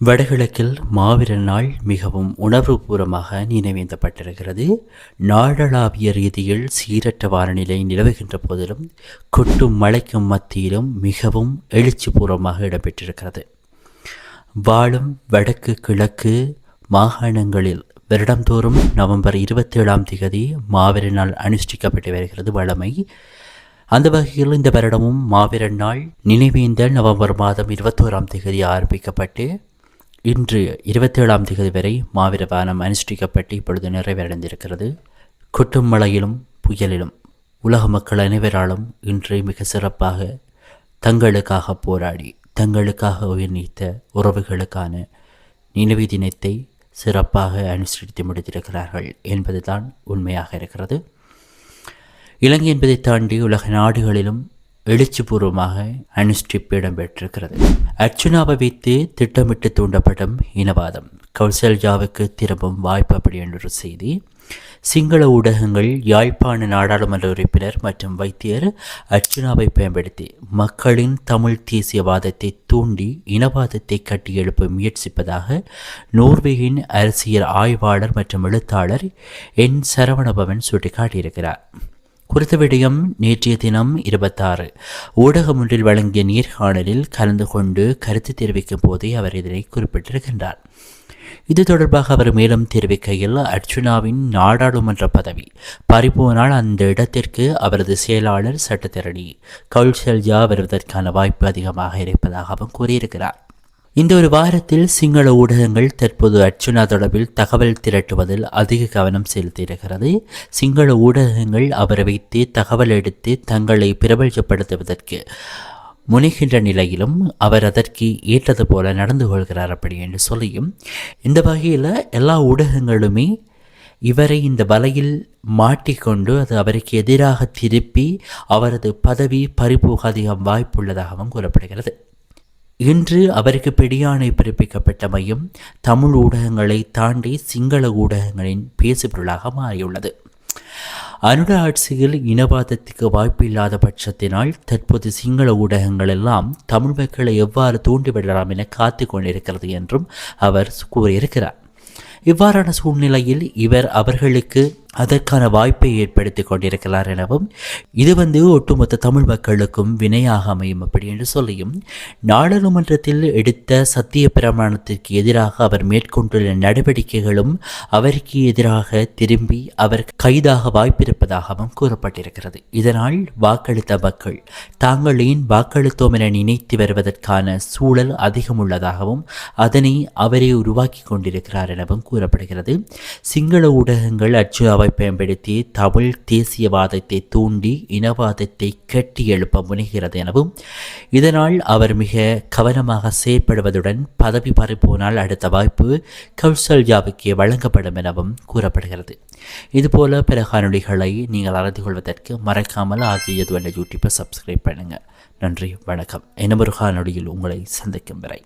வடகிழக்கில் மாவீர நாள் மிகவும் உணர்வுபூர்வமாக நினைவேந்தப்பட்டிருக்கிறது. நாடளாவிய ரீதியில் சீரற்ற வாரநிலை நிலவுகின்ற போதிலும் கொட்டும் மழைக்கும் மத்தியிலும் மிகவும் எழுச்சிபூர்வமாக இடம்பெற்றிருக்கிறது. வாழும் வடக்கு கிழக்கு மாகாணங்களில் வருடந்தோறும் நவம்பர் இருபத்தி ஏழாம் தேதி மாவீர நாள் அனுஷ்டிக்கப்பட்டு வருகிறது வழமை. அந்த வகையில் இந்த வருடமும் மாவீரன் நாள் நினைவேந்தல் நவம்பர் மாதம் இருபத்தோராம் தேதி ஆரம்பிக்கப்பட்டு இன்று இருபத்தேழாம் தேதி வரை மாவீர வானம் அனுஷ்டிக்கப்பட்டு இப்பொழுது நிறைவடைந்திருக்கிறது. கொட்டும் மழையிலும் புயலிலும் உலக மக்கள் அனைவராலும் இன்று மிக சிறப்பாக தங்களுக்காக போராடி தங்களுக்காக உயிர் நீத்த உறவுகளுக்கான நினைவு தினத்தை சிறப்பாக அனுசரித்து முடித்திருக்கிறார்கள் என்பதுதான் உண்மையாக இருக்கிறது. இலங்கை என்பதை தாண்டி உலக நாடுகளிலும் எழுச்சிபூர்வமாக அனுஷ்டிப்பு இடம்பெற்றிருக்கிறது அர்ச்சுனாவை வைத்து திட்டமிட்டு தூண்டப்படும் இனவாதம். கௌசல்யாவுக்கு திரும்பும் வாய்ப்பு அப்படி என்ற செய்தி. சிங்கள ஊடகங்கள் யாழ்ப்பாண நாடாளுமன்ற உறுப்பினர் மற்றும் வைத்தியர் அர்ச்சுனாவை பயன்படுத்தி மக்களின் தமிழ் தேசியவாதத்தை தூண்டி இனவாதத்தை கட்டியெழுப்ப முயற்சிப்பதாக நோர்வேயின் அரசியல் ஆய்வாளர் மற்றும் எழுத்தாளர் என் சரவணபவன் சுட்டிக்காட்டியிருக்கிறார். குறித்த விடயம் நேற்றைய தினம் இருபத்தாறு. ஊடகம் ஒன்றில் வழங்கிய நேர்காணலில் கலந்து கொண்டு கருத்து தெரிவிக்கும் போதே அவர் இதனை குறிப்பிட்டிருக்கின்றார். இது தொடர்பாக அவர் மேலும் தெரிவிக்கையில் அர்ச்சுனாவின் நாடாளுமன்ற பதவி பறிபோனால் அந்த இடத்திற்கு அவரது செயலாளர் சட்டத்திரணி கௌசல்யா வருவதற்கான வாய்ப்பு அதிகமாக இருப்பதாகவும் கூறியிருக்கிறார். இந்த ஒரு வாரத்தில் சிங்கள ஊடகங்கள் தற்போது அர்ச்சுனா தொடர்பில் தகவல் திரட்டுவதில் அதிக கவனம் செலுத்தியிருக்கிறது. சிங்கள ஊடகங்கள் அவரை வைத்து தகவல் எடுத்து தங்களை பிரபலப்படுத்துவதற்கு முனைகின்ற நிலையிலும் அவர் அதற்கு ஏற்றது போல நடந்து கொள்கிறார் அப்படி என்று சொல்லியும் இந்த வகையில் எல்லா ஊடகங்களுமே இவரை இந்த வலையில் மாட்டிக்கொண்டு அது அவருக்கு எதிராக திருப்பி அவரது பதவி பறிபோக அதிகம் வாய்ப்புள்ளதாகவும் கூறப்படுகிறது. இன்று அவருக்கு பிடியாணை பிறப்பிக்கப்பட்டமையும் தமிழ் ஊடகங்களை தாண்டி சிங்கள ஊடகங்களின் பேசுபொருளாக மாறியுள்ளது. அனுட ஆட்சியில் இனவாதத்துக்கு வாய்ப்பு இல்லாத பட்சத்தினால் தற்போது சிங்கள ஊடகங்கள் எல்லாம் தமிழ் மக்களை எவ்வாறு தூண்டிவிடலாம் என காத்து கொண்டிருக்கிறது என்றும் அவர் கூறியிருக்கிறார். இவ்வாறான சூழ்நிலையில் இவர் அவர்களுக்கு அதற்கான வாய்ப்பை ஏற்படுத்தி கொண்டிருக்கிறார் எனவும் இது வந்து ஒட்டுமொத்த தமிழ் மக்களுக்கும் வினையாக அமையும் அப்படி என்று சொல்லியும் நாடாளுமன்றத்தில் எடுத்த சத்திய பிரமாணத்திற்கு எதிராக அவர் மேற்கொண்டுள்ள நடவடிக்கைகளும் அவருக்கு எதிராக திரும்பி அவர் கைதாக வாய்ப்பிருப்பதாகவும் கூறப்பட்டிருக்கிறது. இதனால் வாக்களித்த மக்கள் தாங்கள் ஏன் வாக்களித்தோம் என நினைத்து வருவதற்கான சூழல் அதிகம் உள்ளதாகவும் அதனை அவரே உருவாக்கி கொண்டிருக்கிறார் எனவும் கூறப்படுகிறது. சிங்கள ஊடகங்கள் அச்சு அவர் இந்தியாவை பயன்படுத்தி தமிழ் தேசியவாதத்தை தூண்டி இனவாதத்தை கட்டி எழுப்ப முனைகிறது எனவும் இதனால் அவர் மிக கவனமாக செயற்படுவதுடன் பதவி பறிப்போனால் அடுத்த வாய்ப்பு கௌசல்யாவுக்கே வழங்கப்படும் எனவும் கூறப்படுகிறது. இதுபோல பிற காணொலிகளை நீங்கள் அறிந்து கொள்வதற்கு மறக்காமல் ஆகியது யூடியூப்பை சப்ஸ்கிரைப் பண்ணுங்கள் நன்றி வணக்கம். என்ன காணொலியில் உங்களை சந்திக்கும் வரை.